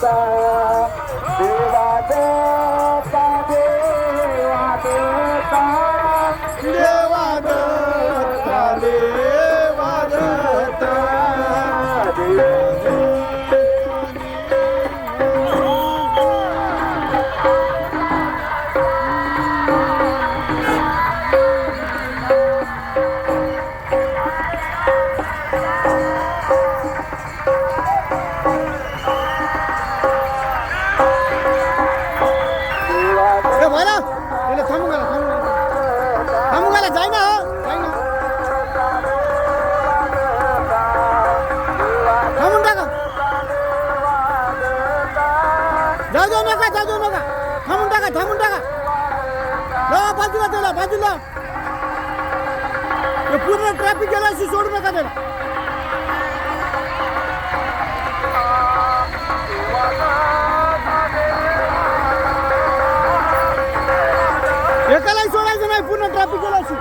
Bye. बाजूला त्याला बाजूला. पूर्ण ट्रॅफिक गेला अशी सोडू नका त्याला. एकालाही सोडायचं नाही पूर्ण ट्रॅफिक गेला अशी.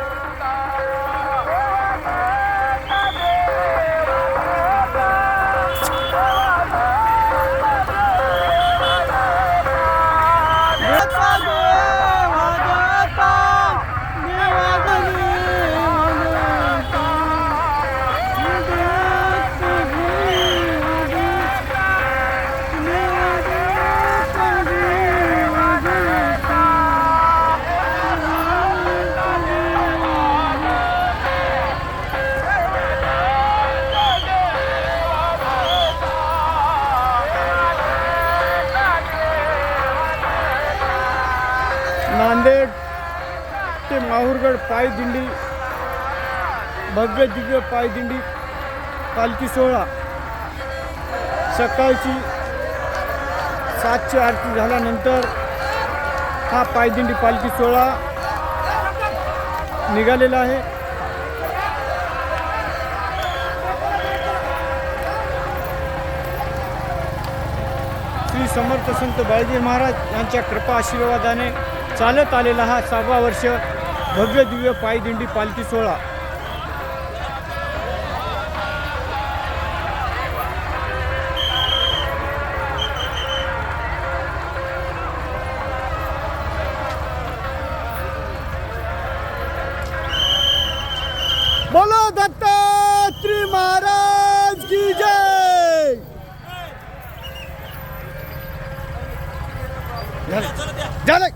माहूरगड पायदिंडी भव्य दिव्य पायदिंडी पालखी सोहळा. सकाळची सातची आरती झाल्यानंतर हा पायदिंडी पालखी सोहळा निघालेला आहे. श्री समर्थ संत बाळजी महाराज यांच्या कृपा आशीर्वादाने चालत आलेला हा सहावा वर्ष भव्य दिव्य पायदिंडी पालखी सोहळा. बोलो दत्तात्री महाराज की जय! झालं